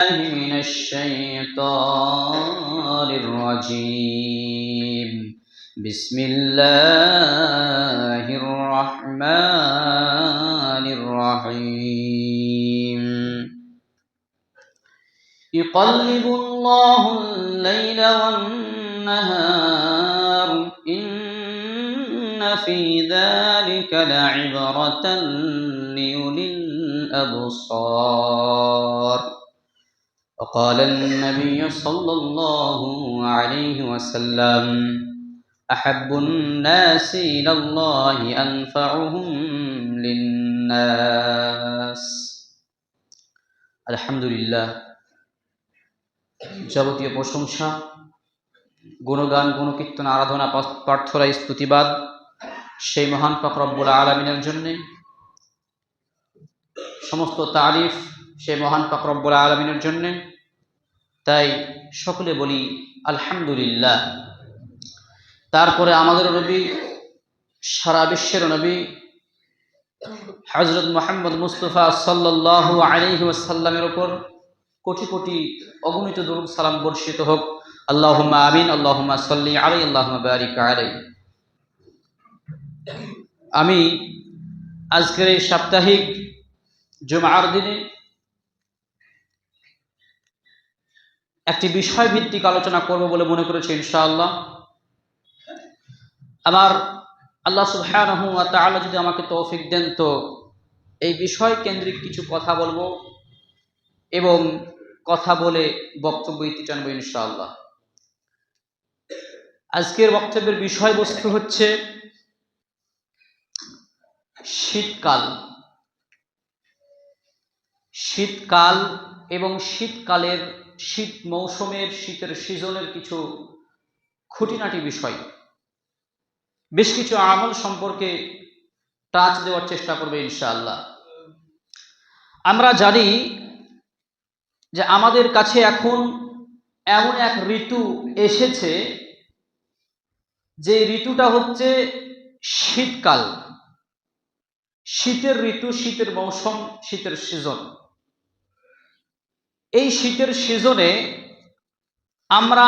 من الشيطان الرجيم. بسم الله الرحمن الرحيم يقلب الله الليل والنهار. إن في ذلك لعبرة لأولي الأبصار. وقال النبي صلى الله عليه وسلم أحب الناس إلى الله أنفعهم للناس الحمد لله যাবতীয় প্রশংসা গুণগান গুণকীর্তন আরাধনা প্রার্থনা স্তুতিবাদ সেই মহান পাক রব্বুল আলমিনের জন্যে সমস্ত তারিফ সেই মহান পাক রব্বুল আলমিনের জন্যে। তাই সকলে বলি, আলহামদুলিল্লাহ। তারপরে আমাদের নবী, সারা বিশ্বের নবী হজরত মোহাম্মদ মুস্তফা সাল্লাহ আলহি ওয়াসাল্লামের ওপর কোটি কোটি অগণিত দরুদ সালাম বর্ষিত হোক। আল্লাহুম্মা আমিন, আল্লাহুম্মা সাল্লি আলাই আল্লাহুম্মা বারিক আলাই আমি আজকের এই সাপ্তাহিক জুমার দিনে একটি বিষয় ভিত্তিক আলোচনা করব বলে মনে করেছি ইনশাআল্লাহ। আমার আল্লাহ সুবহানাহু ওয়া যদি আমাকে তৌফিক দেন তো এই বিষয় কেন্দ্রিক কিছু কথা বলব এবং কথা বলে বক্তব্য ইতি টানবো ইনশাআল্লাহ। আজকের বক্তব্যের বিষয়বস্তু হচ্ছে শীতকাল। শীতকাল এবং শীতকালের শীত মৌসুমের, শীতের সিজনের কিছু খুঁটিনাটি বিষয়। বেশ কিছু আমল সম্পর্কে টাচ দেওয়ার চেষ্টা করবে ইনশাআল্লাহ। আমরা জানি যে আমাদের কাছে এখন এমন এক ঋতু এসেছে, যে ঋতুটা হচ্ছে শীতকাল। শীতের ঋতু, শীতের মৌসুম, শীতের সিজন। এই শীতের সিজনে আমরা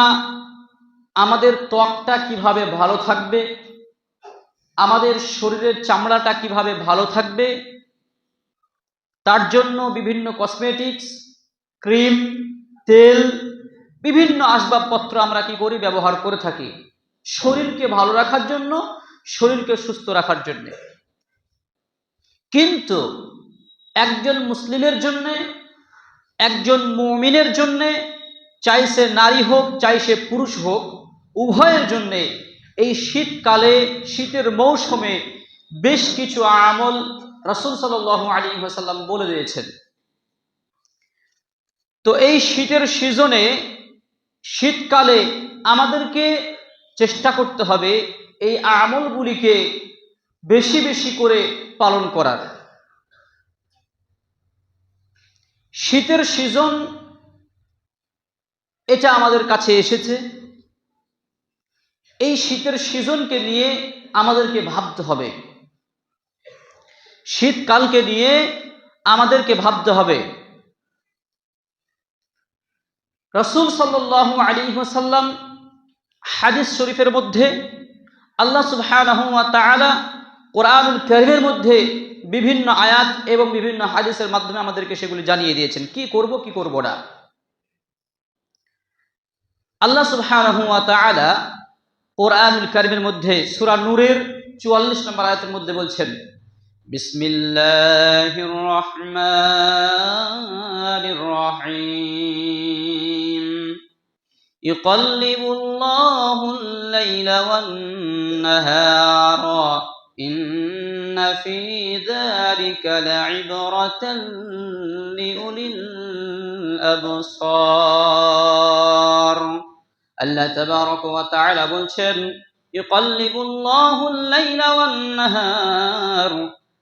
আমাদের ত্বকটা কীভাবে ভালো থাকবে? আমাদের শরীরের চামড়াটা কীভাবে ভালো থাকবে? তার জন্য বিভিন্ন কসমেটিক্স ক্রিম, তেল, বিভিন্ন আসবাবপত্র আমরা কি করি? ব্যবহার করে থাকি। শরীরকে ভালো রাখার জন্য, শরীরকে সুস্থ রাখার জন্য। কিন্তু একজন মুসলিমের জন্য একজন মুমিনের জন্যে, চাই সে নারী হোক, চাই সে পুরুষ হোক, উভয়ের জন্যে এই শীতকালে, শীতের মৌসুমে বেশ কিছু আমল রসুল সাল আলী সাল্লাম বলে দিয়েছেন। তো এই শীতের সিজনে শীতকালে আমাদেরকে চেষ্টা করতে হবে এই আমলগুলিকে বেশি বেশি করে পালন করার। শীতের সিজন এটা আমাদের কাছে এসেছে। এই শীতের সিজনকে নিয়ে আমাদেরকে ভাবতে হবে। শীতকালকে নিয়ে আমাদেরকে ভাবতে হবে। রসুল সাল্লাহ আলী সাল্লাম হাদিস শরীফের মধ্যে, আল্লাহ সুবাহ কোরআনুল করিমের মধ্যে বিভিন্ন আয়াত এবং বিভিন্ন হাদিসের মাধ্যমে আমাদেরকে সেগুলি জানিয়ে দিয়েছেন কি করব কি করব না আল্লাহ সুবহানাহু কোরআনুল করিমের মধ্যে সূরা নূরের 44 নম্বর আয়াতের মধ্যে বলছেন বিসমিল্লাহির রহমানির রহিম يقلب الله الليل والنهار إن في ذلك لعبرة لأولي الأبصار আল্লাহ তাবারক ওয়া তাআলা বলছেন ইকাল্লিবুল্লাহুল লাইলা ওয়ান নাহার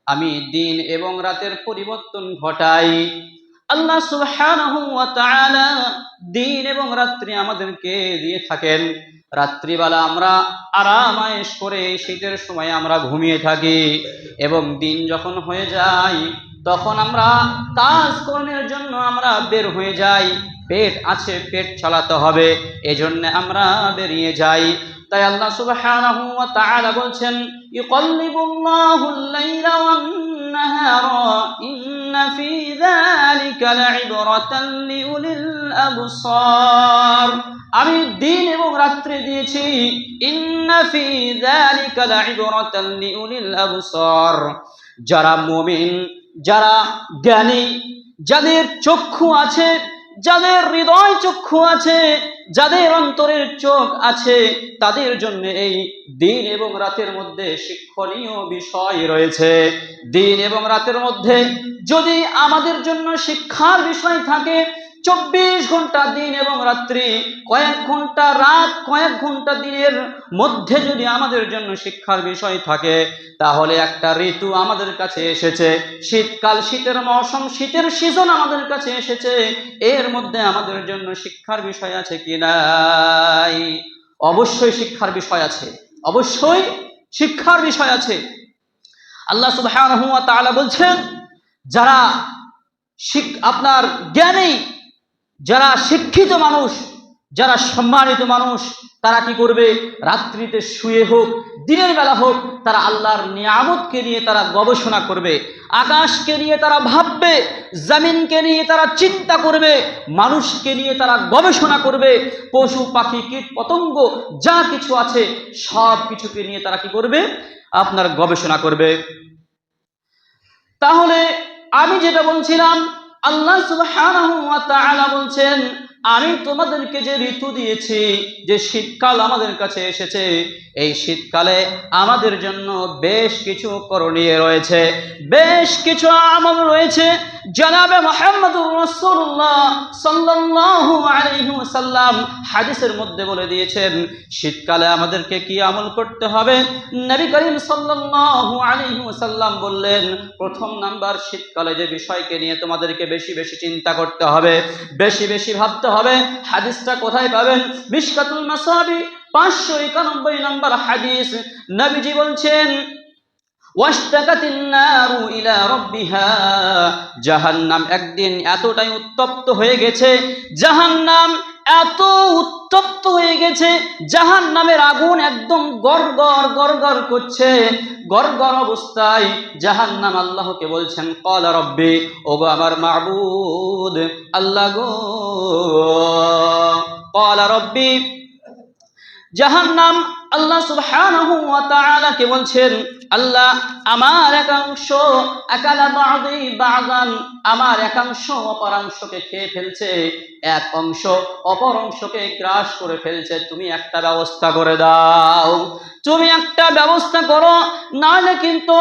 আমি দিন এবং রাতের পরিবর্তন ঘটাই আল্লাহ সুবহানাহু ওয়া তাআলা দিন এবং রাত্রি আমাদেরকে দিয়ে থাকেন রাত্রিবেলা আমরা আরাম আয়েস করে শীতের সময় আমরা ঘুমিয়ে থাকি এবং দিন যখন হয়ে যায়, তখন আমরা কাজকর্মের জন্য আমরা বের হয়ে যাই। পেট আছে, পেট চালাতে হবে, এজন্য আমরা বেরিয়ে যাই। তাই আল্লাহ সুবহানাহু ওয়া তাআলা বলছেন ইকাল্লিবুল্লাহুল লাইলা ওয়ান নাহারা ইন্না ফি যালিকা লাইবরাতান লিউলিল আবসার। আমি দিন এবং রাত্রি দিয়েছি, ইন্না ফি যালিকা লাইবরাতান লিউলিল আবসার। যারা মুমিন, যারা জ্ঞানী, যাদের চক্ষু আছে, যাদের হৃদয় চক্ষু আছে যাদের অন্তরের চোখ আছে, তাদের জন্য এই দিন এবং রাতের মধ্যে শিক্ষণীয় বিষয় রয়েছে। দিন এবং রাতের মধ্যে যদি আমাদের জন্য শিক্ষার বিষয় থাকে চব্বিশ ঘণ্টা দিন এবং রাত্রি, কয়েক ঘণ্টা রাত, কয়েক ঘণ্টা দিনের মধ্যে যদি আমাদের জন্য শিক্ষার বিষয় থাকে, তাহলে একটা ঋতু আমাদের কাছে এসেছে। শীতকাল শীতের মৌসুম, শীতের সিজন আমাদের কাছে এসেছে। এর মধ্যে আমাদের জন্য শিক্ষার বিষয় আছে কি নাই? অবশ্যই শিক্ষার বিষয় আছে। অবশ্যই শিক্ষার বিষয় আছে। আল্লাহ তাআলা বলছেন, যারা আপনার জ্ঞানী যারা শিক্ষিত মানুষ, যারা সম্মানিত মানুষ, তারা কি করবে? রাত্রিতে শুয়ে হোক, দিনের বেলা হোক, তারা আল্লাহর নিয়ামতকে নিয়ে তারা গবেষণা করবে। আকাশকে নিয়ে তারা ভাববে, জমিনকে নিয়ে তারা চিন্তা করবে, মানুষকে নিয়ে তারা গবেষণা করবে। পশু, পাখি, কীট, পতঙ্গ, যা কিছু আছে, সব কিছুকে নিয়ে তারা কি করবে? আপনার গবেষণা করবে। তাহলে আমি যেটা বলছিলাম আল্লাহ সুবহানাহু ওয়া তাআলা বলছেন আমি তোমাদেরকে যে ঋতু দিয়েছি, যে শীতকাল আমাদের কাছে এসেছে, এই শীতকালে আমাদের জন্য বেশ কিছু করণীয় রয়েছে। বেশ কিছু আমল রয়েছে। জনাবে মোহাম্মদুর রাসূলুল্লাহ সাল্লাল্লাহু আলাইহি হাদিসের মধ্যে বলে দিয়েছেন, শীতকালে আমাদেরকে কি আমল করতে হবে? নবী করিম সাল্লাল্লাহু আলাইহি বললেন, প্রথম নাম্বার, শীতকালে যে বিষয়কে নিয়ে তোমাদেরকে বেশি বেশি চিন্তা করতে হবে, বেশি বেশি ভাবতে হবে। হাদিসটা কোথায় পাবেন? মিশকাতুল মাসাবি, পাঁচশো একানব্বই নম্বর হাদিস। নবীজি বলছেন জাহান্নাম একদিন এতটাই উত্তপ্ত হয়ে গেছে, জাহান্নাম এত উত্তপ্ত হয়ে গেছে, জাহান্নামের আগুন একদম গড়গড় গড়গড় করছে। গড়গড় অবস্থায় জাহান্নাম আল্লাহকে বলছেন কল রব্বি ওগো আমার মাবুদ, আল্লাহ গো কল রব্বি। জাহান্নাম আল্লাহ সুবহানাহু ওয়া তাআলাকে বলছেন আল্লাহ আমার একাংশ, একালা বাদি বাগান আমার একাংশ অপরাংশকে খেয়ে ফেলছে, এক অংশ অপর অংশকে গ্রাস করে ফেলছে। তুমি একটা ব্যবস্থা করে দাও, তুমি একটা ব্যবস্থা করো, নাহলে কিন্তু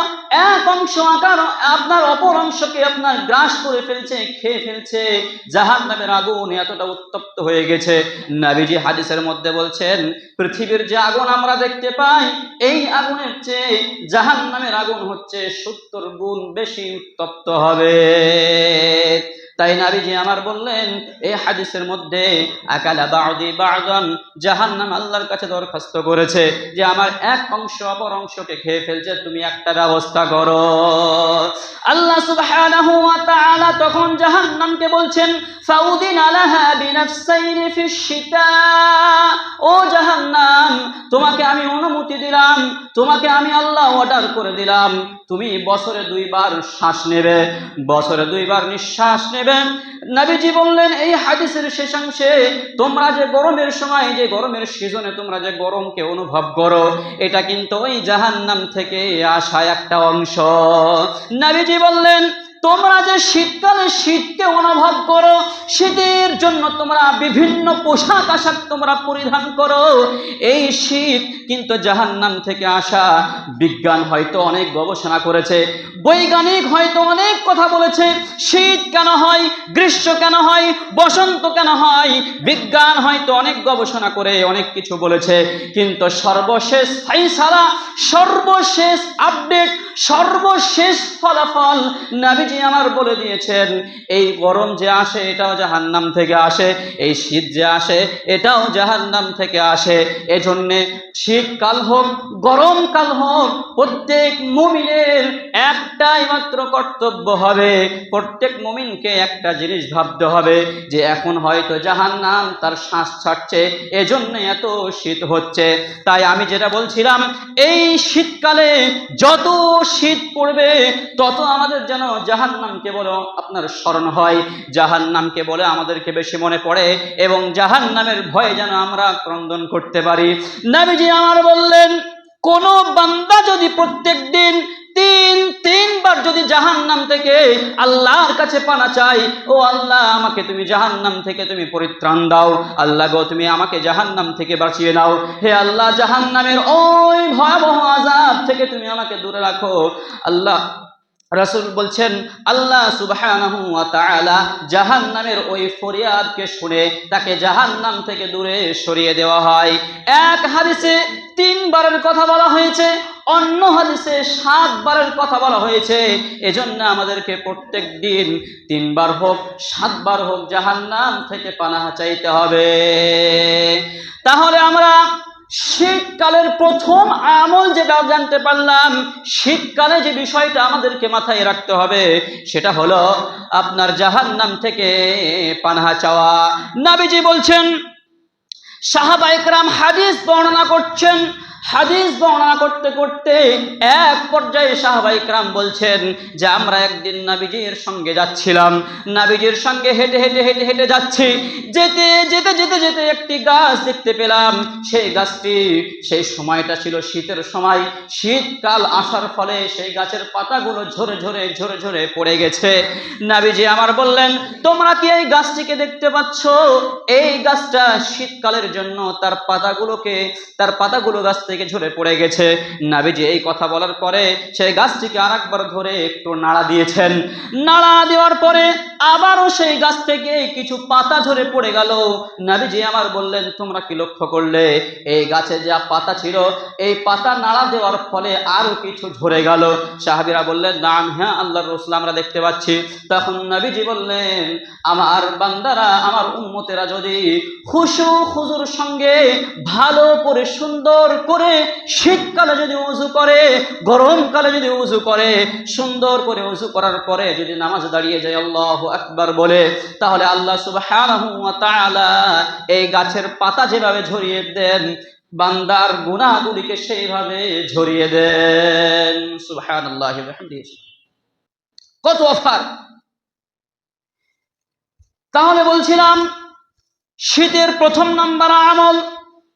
এক অংশ আকার আপনার অপর অংশকে আপনার গ্রাস করে ফেলছে, খেয়ে ফেলছে। জাহান নামের আগুন এতটা উত্তপ্ত হয়ে গেছে। নাবিজি হাদিসের মধ্যে বলছেন, পৃথিবীর যে আগুন আমরা দেখতে পাই, এই আগুনের চেয়ে জাহান নামের আগুন হচ্ছে সত্তর গুণ বেশি উত্তপ্ত হবে। তাই নাবিজি আমার বললেন এই হাদিসের মধ্যে, আকালা বাউদি বাগন জাহান্নাম আল্লাহর কাছে দরখাস্ত করেছে যে আমার এক অংশ অপর অংশকে খেয়ে ফেলছে, তুমি একটা ব্যবস্থা করো। আল্লাহ সুবহানাহু ওয়া তাআলা তখন জাহান্নামকে বলছেন, ফাউদিন আলাহা বিনাফসাইনি ফিশ ও জাহান্নাম, তোমাকে আমি অনুমতি দিলাম, তোমাকে আমি আল্লাহ অর্ডার করে দিলাম। তুমি বছরে দুইবার শ্বাস নেবে, বছরে দুইবার নিঃশ্বাস নেবে নবীজি বললেন, এই হাদিসের শেষাংশে তোমরা যে গরমের সময়, যে গরমের সিজনে তোমরা যে গরমকে অনুভব করো, এটা কিন্তু ওই জাহান্নাম থেকে আসা একটা অংশ। নাবিজি বললেন তোমরা যে শীতকালে শীতকে অনুভব করো, শীতের জন্য তোমরা বিভিন্ন পোশাক আশাক তোমরা পরিধান করো। এই শীত কিন্তু জাহান্নাম থেকে আসা। বিজ্ঞান হয়তো অনেক গবেষণা করেছে, বৈজ্ঞানিক হয়তো অনেক কথা বলেছে। শীত কেন হয়, গ্রীষ্ম কেন হয়, বসন্ত কেন হয়? বিজ্ঞান হয়তো অনেক গবেষণা করে, অনেক কিছু বলেছে। কিন্তু সর্বশেষ ফাইসালা, সর্বশেষ আপডেট, সর্বশেষ ফলাফল নাবিজি নাবিজি আমার বলে দিয়েছেন, এই গরম যে আসে, এটাও জাহান্নাম থেকে আসে, এই শীত যে আসে, এটাও জাহান্নাম থেকে আসে। এজন্যে শীতকাল হোক গরমকাল হোক, প্রত্যেক মুমিনের একটাই মাত্র কর্তব্য হবে, প্রত্যেক মুমিনকে একটা জিনিস ভাবতে হবে যে এখন হয়তো জাহান্নাম তার শ্বাস ছাড়ছে, এজন্য এত শীত হচ্ছে। তাই আমি যেটা বলছিলাম, এই শীতকালে যত শীত পড়বে, তত আমাদের যেন জাহান্নামকে বলো আপনার স্মরণ হয়। জাহান্নামকে বলে আমাদেরকে বেশি মনে পড়ে এবং জাহান্নামের ভয়ে যেন আমরা ক্রন্দন করতে পারি। নাবিজি আমার বললেন, কোন বান্দা যদি প্রত্যেক দিন তিন, তিনবার যদি জাহান্নাম থেকে আল্লাহর কাছে পানা চাই ও আল্লাহ আমাকে তুমি জাহান্নাম থেকে তুমি পরিত্রাণ দাও। আল্লাহ গো, তুমি আমাকে জাহান্নাম থেকে বাঁচিয়ে নাও। হে আল্লাহ, জাহান্নামের ওই ভয়াবহ আজাব থেকে তুমি আমাকে দূরে রাখো। আল্লাহ রাসূল বলছেন, আল্লাহ সুবহানাহু ওয়া তাআলা জাহান্নামের ওই ফরিয়াদকে শুনে তাকে জাহান্নাম থেকে দূরে সরিয়ে দেওয়া হয়। এক হাদিসে তিনবারের কথা বলা হয়েছে, অন্য হাদিসে সাতবারের কথা বলা হয়েছে। এজন্য আমাদেরকে প্রত্যেক দিন তিনবার হোক, সাতবার হোক জাহান নাম থেকে পানাহা চাইতে হবে। তাহলে আমরা শীতকালের প্রথম আমল যেটা জানতে পারলাম, শীতকালে যে বিষয়টা আমাদেরকে মাথায় রাখতে হবে, সেটা হলো আপনার জাহান নাম থেকে পানহা চাওয়া। নাবিজি বলছেন সাহাবা একরাম হাদিস বর্ণনা করছেন হাদিস বর্ণনা করতে করতে এক পর্যায়ে সাহাবা ইকরাম বলছেন যে, আমরা একদিন নাবিজির সঙ্গে যাচ্ছিলাম। নাবিজির সঙ্গে হেঁটে হেঁটে হেঁটে হেঁটে যাচ্ছি। যেতে যেতে যেতে যেতে একটি গাছ দেখতে পেলাম। সেই গাছটি সেই সময়টা ছিল শীতের সময়। শীতকাল আসার ফলে সেই গাছের পাতাগুলো ঝরে ঝরে ঝরে ঝরে পড়ে গেছে। নাবিজি আমার বললেন, তোমরা কি এই গাছটিকে দেখতে পাচ্ছ? এই গাছটা শীতকালের জন্য তার পাতাগুলোকে, তার পাতাগুলো গাছ থেকে ঝরে পড়ে গেছে। নাবিজি এই কথা বলার পরে সেই গাছটিকে আর একবার ধরে একটু নাড়া দিয়েছেন। নাড়া দেওয়ার পরে আবারও সেই গাছ থেকে কিছু পাতা ঝরে পড়ে গেল। নাবিজি আমার বললেন, তোমরা কি লক্ষ্য করলে? এই গাছে যা পাতা ছিল, এই পাতা নাড়া দেওয়ার ফলে আরও কিছু ঝরে গেল। সাহাবিরা বললেন, নাম হ্যাঁ আল্লাহর রসুল আমরা দেখতে পাচ্ছি। তখন নবীজি বললেন, আমার বান্দারা, আমার উন্মতেরা যদি খুশু খুজুর সঙ্গে ভালো করে সুন্দর করে শীতকালে যদি উজু করে, গরমকালে যদি উজু করে, সুন্দর করে উজু করার পরে যদি নামাজ দাঁড়িয়ে যায়, আল্লাহ আকবার বলে, তাহলে আল্লাহ ওয়া এই গাছের পাতা যেভাবে ঝরিয়ে দেন, বান্দার গুনাহগুলিকে সেইভাবে ঝরিয়ে দেন। কত অফার। তাহলে বলছিলাম, শীতের প্রথম নাম্বার আমল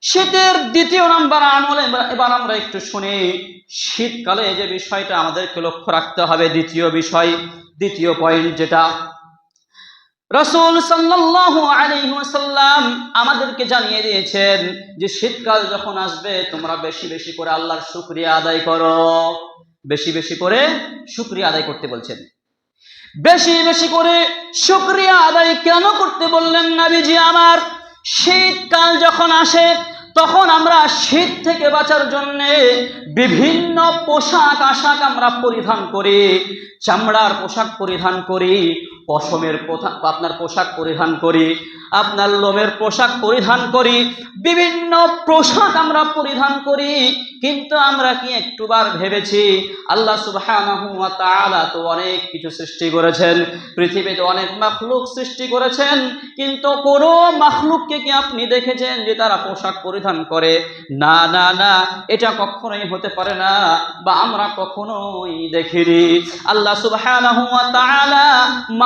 শীতের দ্বিতীয় নাম্বার আমল এবার- আমরা একটু শুনি। শীতকালে যে বিষয়টা আমাদেরকে লক্ষ্য রাখতে হবে, দ্বিতীয় বিষয়, দ্বিতীয় পয়েন্ট যেটা। রসুল সাল্লাল্লাহু আলাইহি ওয়াসাল্লাম আমাদেরকে জানিয়ে দিয়েছেন যে শীতকাল যখন আসবে, তোমরা বেশি বেশি করে আল্লাহর শুকরিয়া আদায় করো। বেশি বেশি করে শুকরিয়া আদায় করতে বলছেন। বেশি বেশি করে শুকরিয়া আদায় কেন করতে বললেন নাবিজি আমার? শীতকাল যখন আসে, তখন আমরা শীত থেকে বাঁচার জন্যে বিভিন্ন পোশাক আশাক আমরা পরিধান করি, চামড়ার পোশাক পরিধান করি পশমের আপনার পোশাক পরিধান করি, আপনার লোমের পোশাক পরিধান করি, বিভিন্ন পোশাক আমরা পরিধান করি। কিন্তু আমরা কি একটুবার ভেবেছি, আল্লাহ তাআলা তো অনেক কিছু সৃষ্টি করেছেন, পৃথিবীতে অনেক মাখলুক সৃষ্টি করেছেন, কিন্তু কোনো মাখলুককে কি আপনি দেখেছেন যে তারা পোশাক পরিধান করে? না না না, এটা কখনোই হতে পারে না, বা আমরা কখনোই দেখিনি। আল্লাহ তাআলা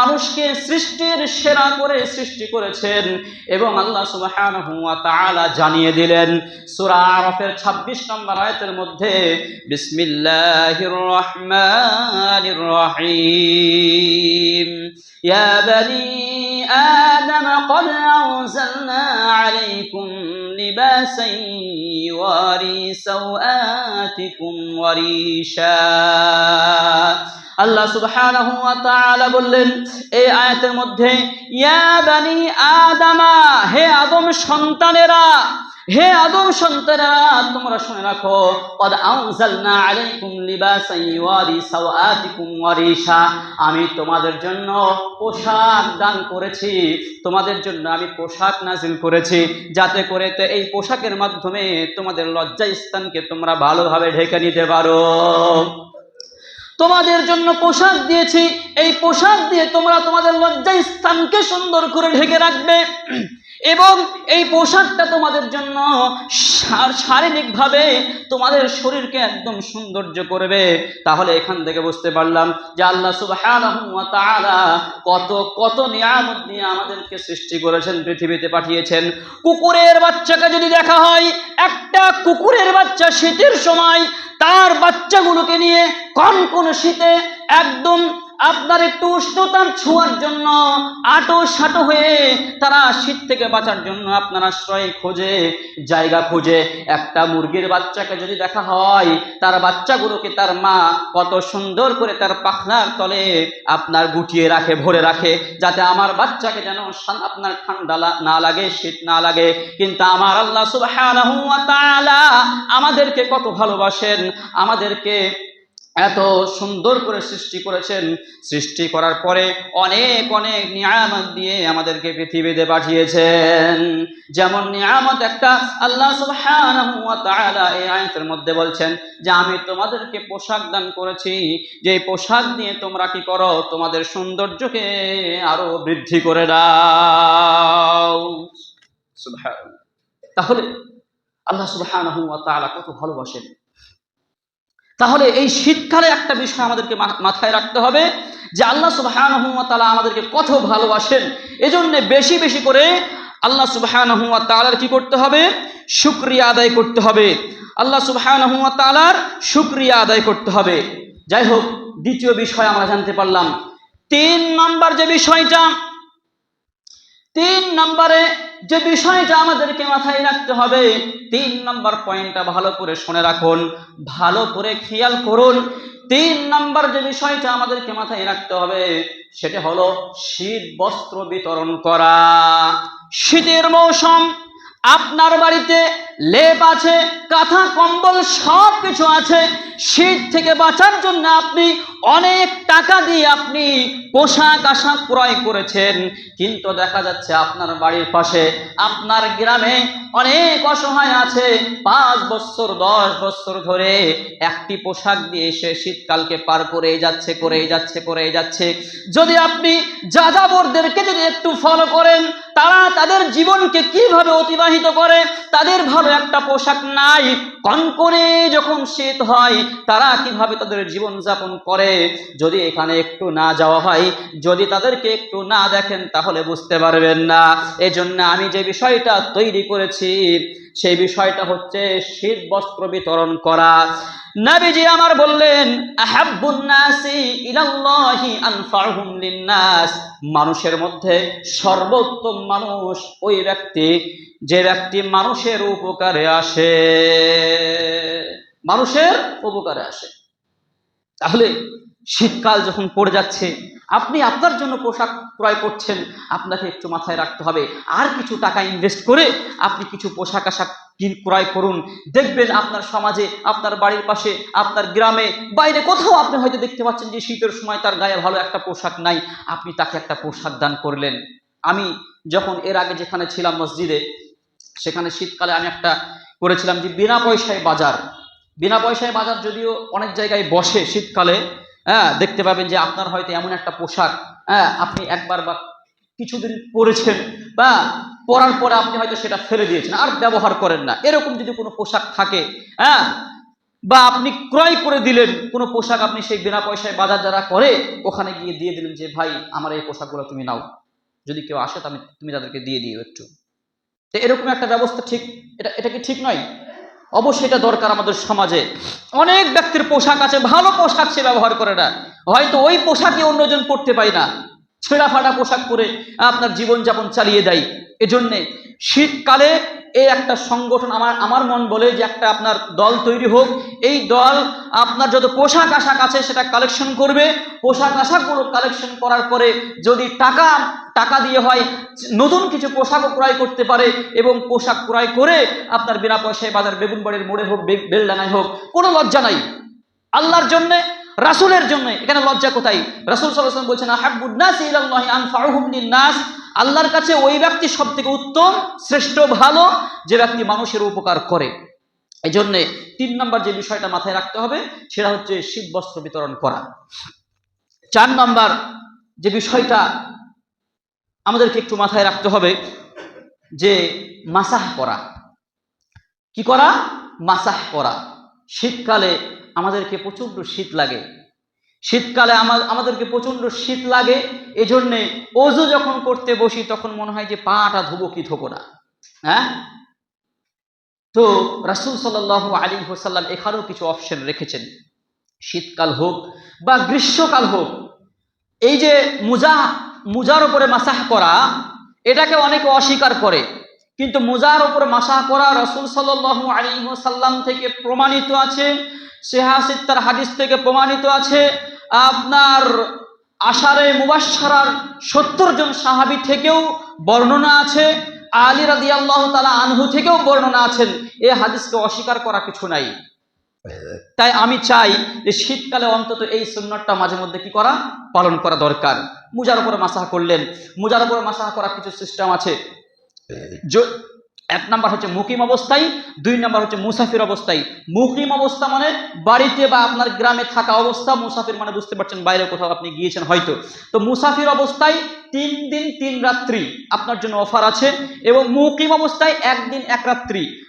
মানুষকে সৃষ্টির সেরা করে সৃষ্টি করেছেন এবং আল্লাহ সুবহানাহু ওয়া তাআলা জানিয়ে দিলেন সূরা আরাফের 26 নম্বর আয়াতের মধ্যে বিসমিল্লাহির রহমানির রহিম ইয়া বনি আদম قد أنزلنا عليكم لباسا يواري سوآتكم وريشا আল্লাহ সুবহানাহু ওয়া তাআলা বললেন, এই আয়াতের মধ্যে, ইয়া বানি আদামা, হে আদম সন্তানেরা, হে আদম সন্তানেরা, তোমরা শুনে রাখো, কদ আনজালনা আলাইকুম লিবাসান ইওয়ারি সাওআতিকুম ওয়ারিশা আমি তোমাদের জন্য পোশাক দান করেছি, তোমাদের জন্য আমি পোশাক নাজিল করেছি, যাতে করে এই পোশাকের মাধ্যমে তোমাদের লজ্জা স্থানকে তোমরা ভালোভাবে ঢেকে নিতে পারো। তোমাদের জন্য পোশাক দিয়েছি। এই পোশাক দিয়ে তোমরা তোমাদের লজ্জায় স্থানকে সুন্দর করে ঢেকে রাখবে। এবং এই পোশাকটা তোমাদের জন্য শারীরিকভাবে তোমাদের শরীরকে একদম সৌন্দর্য করবে। তাহলে এখান থেকে বুঝতে পারলাম যে আল্লাহ তাআলা কত কত নিয়ামত নিয়ে আমাদেরকে সৃষ্টি করেছেন, পৃথিবীতে পাঠিয়েছেন। কুকুরের বাচ্চাকে যদি দেখা হয়, একটা কুকুরের বাচ্চা শীতের সময় তার বাচ্চাগুলোকে নিয়ে কোন কোন শীতে একদম আপনার একটু উষ্ণতার ছোঁয়ার জন্য, আটো সাটো হয়ে তারা শীত থেকে বাঁচার জন্য আপনার আশ্রয় খোঁজে, জায়গা খোঁজে। একটা মুরগির বাচ্চাকে যদি দেখা হয়, তার বাচ্চাগুলোকে তার মা কত সুন্দর করে তার পাখনার তলে আপনার গুটিয়ে রাখে, ভরে রাখে, যাতে আমার বাচ্চাকে যেন আপনার ঠান্ডা না লাগে, শীত না লাগে। কিন্তু আমার আল্লাহ তাআলা আমাদেরকে কত ভালোবাসেন, আমাদেরকে এত সুন্দর করে সৃষ্টি করেছেন। সৃষ্টি করার পরে অনেক অনেক নিয়ামত দিয়ে আমাদেরকে পৃথিবীতে পাঠিয়েছেন। যেমন নিয়ামত একটা আল্লাহ এই আয়াতের মধ্যে বলছেন যে, আমি তোমাদেরকে পোশাক দান করেছি। যে পোশাক দিয়ে তোমরা কি করো? তোমাদের সৌন্দর্যকে আরও বৃদ্ধি করে দাও। তাহলে আল্লাহ তাআলা কত ভালোবাসেন। তাহলে এই শীতকালে একটা বিষয় আমাদেরকে মাথায় রাখতে হবে যে আল্লাহ তাআলা আমাদেরকে কত ভালোবাসেন। এজন্য বেশি বেশি করে আল্লাহ তাআলার কি করতে হবে? শুকরিয়া আদায় করতে হবে। আল্লাহ সুবহানাহু ওয়া তাআলার শুকরিয়া আদায় করতে হবে। যাই হোক, দ্বিতীয় বিষয় আমরা জানতে পারলাম। তিন নাম্বার যে বিষয়টা, তিন নম্বরে যে বিষয়টা আমাদেরকে মাথায় রাখতে হবে, তিন নম্বর পয়েন্টটা ভালো করে শুনে রাখুন, ভালো করে খেয়াল করুন। তিন নম্বর যে বিষয়টা আমাদেরকে মাথায় রাখতে হবে, সেটা হলো শীত বস্ত্র বিতরণ করা। শীতের মৌসুম, আপনার বাড়িতে লেপ আছে, কাঁথা, কম্বল সব কিছু আছে। শীত থেকে বাঁচার জন্য আপনি অনেক টাকা দিয়ে আপনি পোশাক, আশাক ক্রয় করেছেন। কিন্তু দেখা যাচ্ছে আপনার বাড়ির পাশে, আপনার গ্রামে অনেক অসহায় আছে। পাঁচ বছর, দশ বছর ধরে একটি পোশাক দিয়ে সে শীতকালকে পার করে যাচ্ছে করে যাচ্ছে করে যাচ্ছে। যদি আপনি যাযাবরদেরকে যদি একটু ফলো করেন, তারা তাদের জীবনকে কীভাবে অতিবাহিত করে, তাদের ভালো একটা পোশাক নাই। কনকনে যখন শীত হয়, তারা কীভাবে তাদের জীবন যাপন করে? যদি এখানে একটু না যাওয়া হয়, যদি তাদেরকে একটু না দেখেন, তাহলে বুঝতে পারবেন না। এজন্য আমি যে বিষয়টা তৈরি করেছি, সেই বিষয়টা হচ্ছে শীত বস্ত্র বিতরণ করা। নবীজি আমার বললেন মানুষের মধ্যে সর্বোত্তম মানুষ ওই ব্যক্তি, যে ব্যক্তি মানুষের উপকারে আসে। মানুষের উপকারে আসে। তাহলে শীতকাল যখন পড়ে যাচ্ছে, আপনি আপনার জন্য পোশাক ক্রয় করছেন, আপনাকে একটু মাথায় রাখতে হবে। আর কিছু টাকা ইনভেস্ট করে আপনি কিছু পোশাক আশাক ক্রয় করুন। দেখবেন আপনার সমাজে, আপনার বাড়ির পাশে, আপনার গ্রামে, বাইরে কোথাও আপনি হয়তো দেখতে পাচ্ছেন যে শীতের সময় তার গায়ে ভালো একটা পোশাক নাই। আপনি তাকে একটা পোশাক দান করলেন। আমি যখন এর আগে যেখানে ছিলাম মসজিদে, সেখানে শীতকালে আমি একটা করেছিলাম যে বিনা পয়সায় বাজার। বিনা পয়সায় বাজার যদিও অনেক জায়গায় বসে শীতকালে হ্যাঁ দেখতে পাবেন যে আপনার হয়তো এমন একটা পোশাক হ্যাঁ আপনি একবার বা কিছুদিন পরেছেন, বা পরার পরে আপনি হয়তো সেটা ফেলে দিয়েছেন, আর ব্যবহার করেন না। এরকম যদি কোনো পোশাক থাকে হ্যাঁ বা আপনি ক্রয় করে দিলেন কোনো পোশাক আপনি সেই বিনা পয়সায় বাজার যারা করে, ওখানে গিয়ে দিয়ে দিলেন যে, ভাই, আমার এই পোশাকগুলো তুমি নাও। যদি কেউ আসে আমি, তুমি তাদেরকে দিয়ে দিও একটু। তো এরকম একটা ব্যবস্থা ঠিক, এটা এটা কি ঠিক নয়? অবশ্যই এটা দরকার আমাদের সমাজে। অনেক ব্যক্তির পোশাক আছে, ভালো পোশাক সে ব্যবহার করে না। হয়তো ওই পোশাকই অন্যজন পড়তে পায় না। ছেঁড়া ফাটা পোশাক পরে আপনার জীবনযাপন চালিয়ে দেয়। এজন্যে শীতকালে এই একটা সংগঠন আমার আমার মন বলে যে একটা আপনার দল তৈরি হোক। এই দল আপনার যত পোশাক আশাক আছে সেটা কালেকশন করবে। পোশাক আশাকগুলো কালেকশন করার পরে যদি টাকা টাকা দিয়ে হয়, নতুন কিছু পোশাকও ক্রয় করতে পারে এবং পোশাক ক্রয় করে আপনার বিনা পয়সায় বাজার বেগুনবাড়ির মোড়ে হোক, বে- বেলডাঙায় হোক, কোনো লজ্জা নাই। আল্লাহর জন্য রাসূলের জন্য, এখানে লজ্জা কোথায়? রাসুল ওয়াসাল্লাম বলছেন আহাব্বুন নাসি ইলাল্লাহি আনফাউহুম লিন-নাস। আল্লাহর কাছে ওই ব্যক্তি সব থেকে উত্তম, শ্রেষ্ঠ, ভালো, যে ব্যক্তি মানুষের উপকার করে। এই জন্যে তিন নম্বর যে বিষয়টা মাথায় রাখতে হবে, সেটা হচ্ছে শীত বস্ত্র বিতরণ করা। চার নম্বর যে বিষয়টা আমাদেরকে একটু মাথায় রাখতে হবে, যে মাসাহ করা কি করা? মাসাহ করা শীতকালে আমাদেরকে প্রচণ্ড শীত লাগে। শীতকালে আমাদেরকে প্রচণ্ড শীত লাগে, এজন্যে অজু যখন করতে বসি, তখন মনে হয় যে পাটা ধুবো কি ধোবো না। হ্যাঁ? তো রাসুল সাল আলী হোসাল্লাম এখানেও কিছু অপশন রেখেছেন। শীতকাল হোক বা গ্রীষ্মকাল হোক, এই যে মুজা, মুজার উপরে মাসাহ করা, এটাকে অনেকে অস্বীকার করে। কিন্তু মুজার উপরে মাসাহ করা রসুল সাল আলী সাল্লাম থেকে প্রমাণিত আছে সেহাসিত্তার হাদিস থেকে প্রমাণিত আছে, আপনার আশারে মুবাসার সত্তর জন সাহাবি থেকেও বর্ণনা আছে, আলী রাদি আল্লাহ তালা আনহু থেকেও বর্ণনা আছেন, এ হাদিসকে অস্বীকার করা কিছু নাই। তাই আমি চাই যে শীতকালে অন্তত এই সুন্নতটা মাঝে মধ্যে কি করা, পালন করা দরকার। মুজার উপরে মাসাহ করলেন, মুজার উপরে মাসাহ করার কিছু সিস্টেম আছে। এক নাম্বার হচ্ছে মুকিম অবস্থায়, দুই নাম্বার হচ্ছে মুসাফির অবস্থায়। মুকিম অবস্থা মানে বাড়িতে বা আপনার গ্রামে থাকা অবস্থা, মুসাফির মানে বুঝতে পারছেন বাইরে কোথাও আপনি গিয়েছেন হয়তো। তো মুসাফির অবস্থায় তিন দিন, তিন রাত্রি আপনার জন্য অফার আছে এবং মুকিম অবস্থায় একদিন, এক রাত্রি।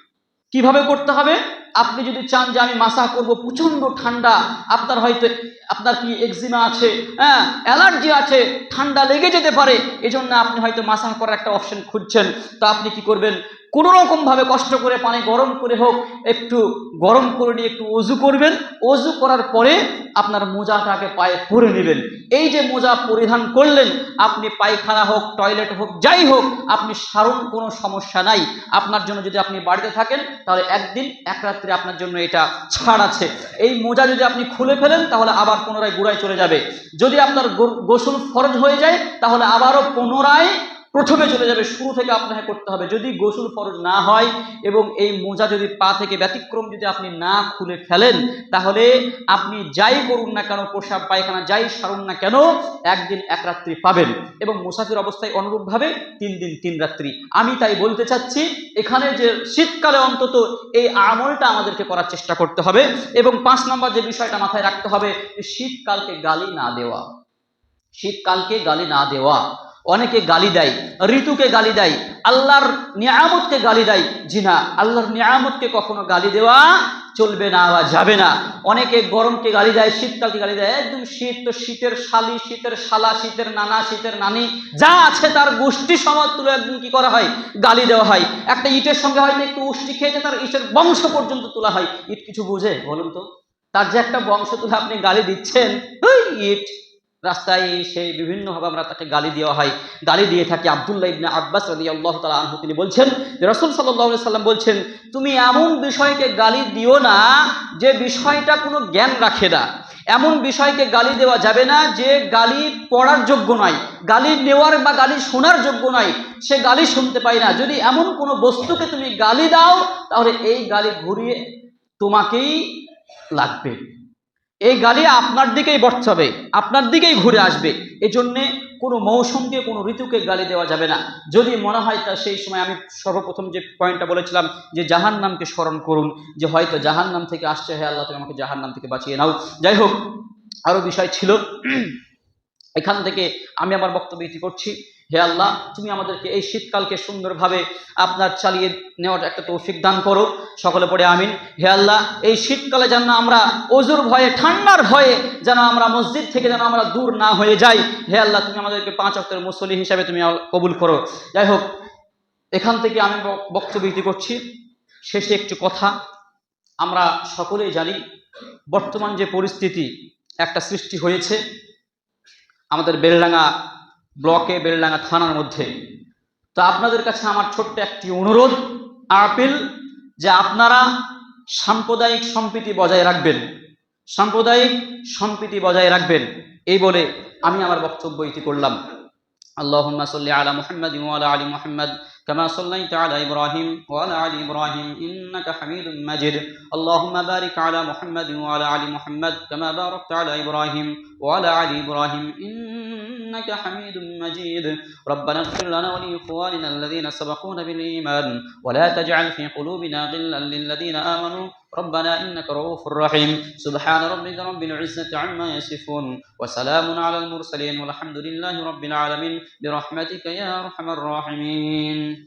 কীভাবে করতে হবে? আপনি যদি চান যে আমি মাসা করব প্রচণ্ড ঠান্ডা, আপনার হয়তো আপনার কি এক্সিমা আছে? হ্যাঁ অ্যালার্জি আছে, ঠান্ডা লেগে যেতে পারে, এজন্য আপনি হয়তো মাসাহ করার একটা অপশন খুঁজছেন। তো আপনি কি করবেন? কোনো রকমভাবে কষ্ট করে পানি গরম করে হোক, একটু গরম করে নিয়ে একটু অজু করবেন। অজু করার পরে আপনার মোজাটাকে পায়ে পরে নেবেন। এই যে মোজা পরিধান করলেন, আপনি পায়খানা হোক টয়লেট হোক, যাই হোক, আপনি সারুন কোনো সমস্যা নাই। আপনার জন্য যদি আপনি বাড়িতে থাকেন, তাহলে একদিন, এক রাত্রে আপনার জন্য এটা ছাড় আছে। এই মোজা যদি আপনি খুলে ফেলেন, তাহলে আবার পুনরায় গুড়ায় চলে যাবে। যদি আপনার গোসল ফরজ হয়ে যায় তাহলে আবারও পুনরায় প্রথমে চলে যাবে, শুরু থেকে আপনাকে করতে হবে। যদি গোসল ফরজ না হয় এবং এই মোজা যদি পা থেকে ব্যতিক্রম যদি আপনি না খুলে ফেলেন, তাহলে আপনি যাই করুন না কেন, পোশাক, পায়খানা, যাই সারুন না কেন, একদিন এক রাত্রি পাবেন। এবং মুসাফির অবস্থায় অনুরূপভাবে তিন দিন, তিন রাত্রি। আমি তাই বলতে চাচ্ছি, এখানে যে শীতকালে অন্তত এই আমলটা আমাদেরকে করার চেষ্টা করতে হবে এবং পাঁচ নম্বর যে বিষয়টা মাথায় রাখতে হবে, শীতকালকে গালি না দেওয়া। শীতকালকে গালি না দেওয়া। অনেকে গালি দেয়, ঋতুকে গালি দেয়, আল্লাহর নিয়ামতকে গালি দেয়। জি না, আল্লাহর নিয়ামতকে কখনো গালি দেওয়া চলবে না বা যাবে না। অনেকে গরমকে গালি দেয়, শীতকালকে গালি দেয়, একদম শীত তো শীতের শালি, শীতের শালা, শীতের নানা, শীতের নানি, যা আছে তার গোষ্ঠী সমাজ তুলে একদম কি করা হয়? গালি দেওয়া হয়। একটা ইটের সঙ্গে হয়তো একটু উষ্টি খেয়েছে তার ইটের বংশ পর্যন্ত তোলা হয়। ইট কিছু বুঝে? বলুন তো। তার যে একটা বংশ তুলে আপনি গালি দিচ্ছেন ইট। রাস্তায় সেই বিভিন্নভাবে আমরা তাকে গালি দেওয়া হয়। গালি দিয়ে থাকি আবদুল্লাহ ইবনে আব্বাস রাদি আল্লাহ তালা আনহু। তিনি বলছেন যে রসুল সাল্লাহ সাল্লাম বলছেন, তুমি এমন বিষয়কে গালি দিও না যে বিষয়টা কোনো জ্ঞান রাখে না। এমন বিষয়কে গালি দেওয়া যাবে না যে গালি পড়ার যোগ্য নয়। গালি নেওয়ার বা গালি শোনার যোগ্য নয়। সে গালি শুনতে পায় না। যদি এমন কোনো বস্তুকে তুমি গালি দাও, তাহলে এই গালি ঘুরিয়ে তোমাকেই লাগবে। এই গালি আপনার দিকেই বর্তাবে আপনার দিকেই ঘুরে আসবে। এজন্যে কোনো মৌসুমকে, কোনো ঋতুকে গালি দেওয়া যাবে না। যদি মনে হয় তা সেই সময় আমি সর্বপ্রথম যে পয়েন্টটা বলেছিলাম, যে জাহান নামকে স্মরণ করুন, যে হয়তো জাহান নাম থেকে আসছে, হে আল্লাহ, তুমি আমাকে জাহান নাম থেকে বাঁচিয়ে নাও। যাই হোক আরও বিষয় ছিল। এখান থেকে আমি আমার বক্তব্য ইতি করছি। হে আল্লাহ, তুমি আমাদেরকে এই শীতকালকে সুন্দরভাবে আপনার চালিয়ে নেওয়ার একটা তৌফিক দান করো। সকলে পড়ে আমিন। হে আল্লাহ, এই শীতকালে যেন আমরা অজুর ভয়ে, ঠান্ডার ভয়ে যেন আমরা মসজিদ থেকে যেন আমরা দূর না হয়ে যাই। হে আল্লাহ, তুমি আমাদেরকে পাঁচ অক্টের মুসলি হিসাবে তুমি কবুল করো। যাই হোক, এখান থেকে আমি বক্তব্য করছি। শেষে একটু কথা, আমরা সকলেই জানি বর্তমান যে পরিস্থিতি, একটা সৃষ্টি হয়েছে। আমাদের বেলডাঙ্গা ব্লকে বেলডাঙ্গা থানার মধ্যে। তো আপনাদের কাছে আমার ছোট্ট একটি অনুরোধ, আপিল, যে আপনারা সাম্প্রদায়িক সম্প্রীতি বজায় রাখবেন। সাম্প্রদায়িক সম্প্রীতি বজায় রাখবেন, এই বলে আমি আমার বক্তব্য ইতি করলাম। আল্লাহ সাল্লি আলা মোহাম্মদ ইমা আলী মোহাম্মদ كما صليت على إبراهيم وعلى آل إبراهيم إنك حميد مجيد. اللهم بارك على محمد وعلى آل محمد كما باركت على إبراهيم وعلى آل إبراهيم إنك حميد مجيد. ربنا اغفر لنا ولإخواننا الذين سبقونا بالإيمان ولا تجعل في قلوبنا غلا للذين آمنوا. ربنا إنك رؤوف رحيم. سبحان ربك رب العزة عما يصفون وسلام على المرسلين والحمد لله رب العالمين. برحمتك يا أرحم الراحمين.